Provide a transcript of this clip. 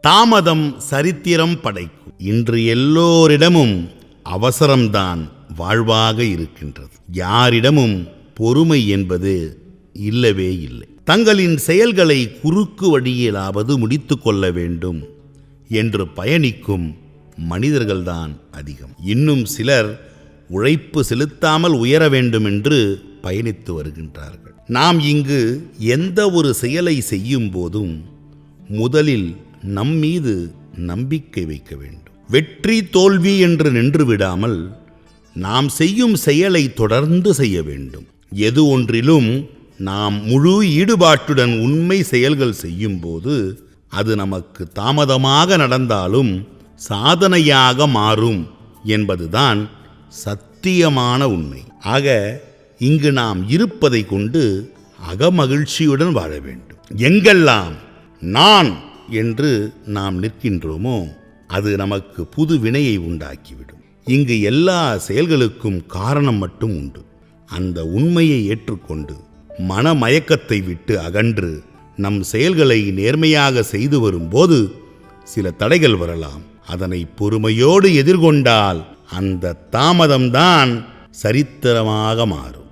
தாமதம் சரித்திரம் படைக்கும். இன்று எல்லோரிடமும் அவசரம்தான் வாழ்வாக இருக்கின்றது. யாரிடமும் பொறுமை என்பது இல்லவே இல்லை. தங்களின் செயல்களை குறுக்கு வழியிலாவது முடித்து கொள்ள வேண்டும் என்று பயணிக்கும் மனிதர்கள்தான் அதிகம். இன்னும் சிலர் உழைப்பு செலுத்தாமல் உயர வேண்டும் என்று பயணித்து வருகின்றார்கள். நாம் இங்கு எந்த ஒரு செயலை செய்யும் போதும் முதலில் நம் மீது நம்பிக்கை வைக்க வேண்டும். வெற்றி தோல்வி என்று நின்று விடாமல் நாம் செய்யும் செயலை தொடர்ந்து செய்ய வேண்டும். எது ஒன்றிலும் நாம் முழு ஈடுபாட்டுடன் உண்மை செயல்கள் செய்யும்போது அது நமக்கு தாமதமாக நடந்தாலும் சாதனையாக மாறும் என்பதுதான் சத்தியமான உண்மை. ஆக இங்கு நாம் இருப்பதை கொண்டு அகமகிழ்ச்சியுடன் வாழ வேண்டும். எங்கெல்லாம் நான் என்று நாம் நிற்கின்றோமோ அது நமக்கு புது வினையை உண்டாக்கிவிடும். இங்கு எல்லா செயல்களுக்கும் காரணம் மட்டும் உண்டு. அந்த உண்மையை ஏற்றுக்கொண்டு மனமயக்கத்தை விட்டு அகன்று நம் செயல்களை நேர்மையாக செய்து வரும்போது சில தடைகள் வரலாம். அதனை பொறுமையோடு எதிர்கொண்டால் அந்த தாமதம்தான் சரித்திரமாக மாறும்.